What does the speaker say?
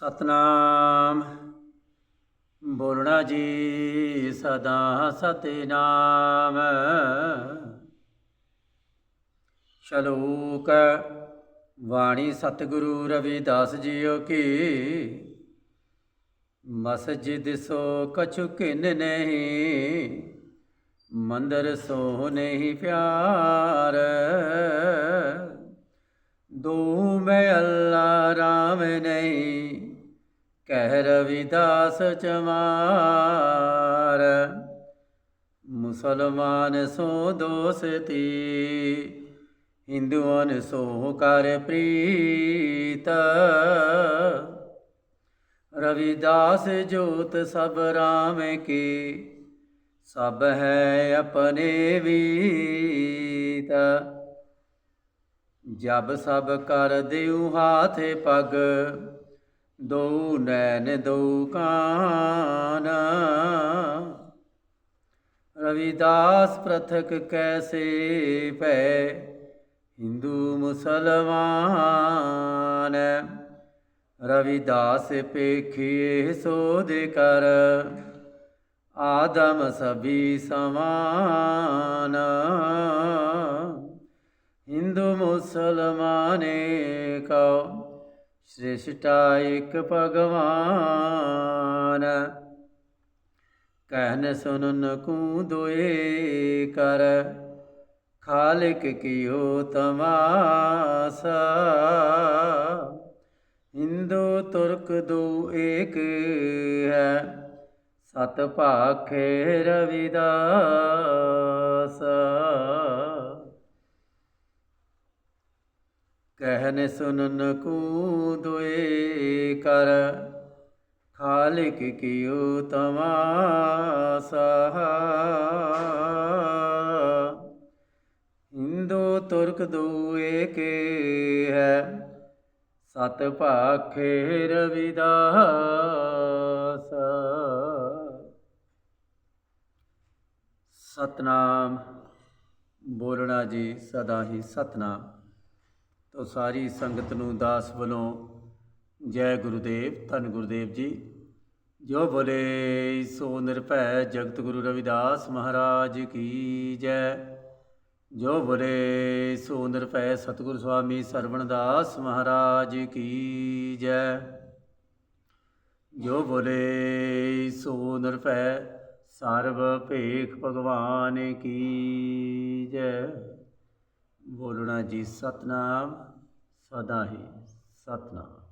ਸਤਨਾਮ। ਬੋਲਣਾ ਜੀ ਸਦਾ ਸਤਨਾਮ। ਸ਼ਲੋਕ ਵਾਣੀ ਸਤਿਗੁਰੂ ਰਵਿਦਾਸ ਜੀਓ ਕੀ। ਮਸਜਿਦ ਸੋ ਕਛੁ ਕਿਨ ਨਹੀਂ, ਮੰਦਰ ਸੋ ਨਹੀਂ ਪਿਆਰ। ਦੋ ਮੈਂ ਅੱਲਾ ਰਾਮ ਨਹੀਂ ਕਹਿ ਰਵਿਦਾਸ ਚਮਾਰ, ਮੁਸਲਮਾਨ ਸੋ ਦੋਸਤੀ, ਹਿੰਦੂਆਂ ਸੋ ਕਰ ਪ੍ਰੀਤ। ਰਵਿਦਾਸ ਜੋਤ ਸਭ ਰਾਮ ਕੀ, ਸਭ ਹੈ ਆਪਣੇ ਵੀਤ। ਜਬ ਸਭ ਕਰ ਦਿਉ ਹਾਥੇ ਪਗ ਦੋ ਨੈਣ ਦੋ ਕਾਨ। ਰਵਿਦਾਸ ਪ੍ਰਥਕ ਕੈਸੇ ਭੈ, ਹਿੰਦੂ ਮੁਸਲਮਾਨ। ਰਵਿਦਾਸ ਪੇਖੀਏ ਸੋਧ ਕਰ, ਆਦਮ ਸਭੀ ਸਮਾਨ। ਹਿੰਦੂ ਮੁਸਲਮਾਨੇ ਕਉ ਸ੍ਰਿਸ਼ਟਾ ਇਕ ਭਗਵਾਨ। ਕਹਿਨ ਸੁਨਨ ਕੂ ਦੋਏ ਕਰ, ਖਾਲਕ ਕੀਓ ਤਮਾਸਾ। ਹਿੰਦੂ ਤੁਰਕ ਦੋ ਏਕ ਹੈ, ਸਤ ਭਾਖੇ ਰਵਿਦਾਸ। ਕਹਿਨ ਸੁਨਨ ਕੂ ਦੁਏ ਕਰ, ਖਾਲਿਕ ਕਿਉਂ ਤਮਾ ਸਹਾ। ਹਿੰਦੂ ਤੁਰਕ ਦੂਏ ਕੇ ਹੈ, ਸਤ ਭਾਖੇ ਰਵਿਦਾਸ। ਸਤਨਾਮ, ਬੋਲਣਾ ਜੀ ਸਦਾ ਹੀ ਸਤਨਾਮ। ਤੋ ਸਾਰੀ ਸੰਗਤ ਨੂੰ ਦਾਸ ਵੱਲੋਂ ਜੈ ਗੁਰੂਦੇਵ, ਧੰਨ ਗੁਰੂਦੇਵ ਜੀ। ਜੋ ਬੋਲੇ, ਸੋ ਨਿਰਭੈ ਜਗਤ ਗੁਰੂ ਰਵਿਦਾਸ ਮਹਾਰਾਜ ਕੀ ਜੈ। ਜੋ ਬੋਲੇ, ਸੋ ਨਿਰਭੈ ਸਤਿਗੁਰ ਸੁਆਮੀ ਸਰਵਣਦਾਸ ਮਹਾਰਾਜ ਕੀ ਜੈ। ਜੋ ਬੋਲੇ, ਸੋ ਨਿਰਭੈ ਸਰਬ ਭੇਖ ਭਗਵਾਨ ਕੀ ਜੈ। ਬੋਲਣਾ ਜੀ ਸਤਨਾਮ ਸਦਾ ਹੀ ਸਤਨਾਮ।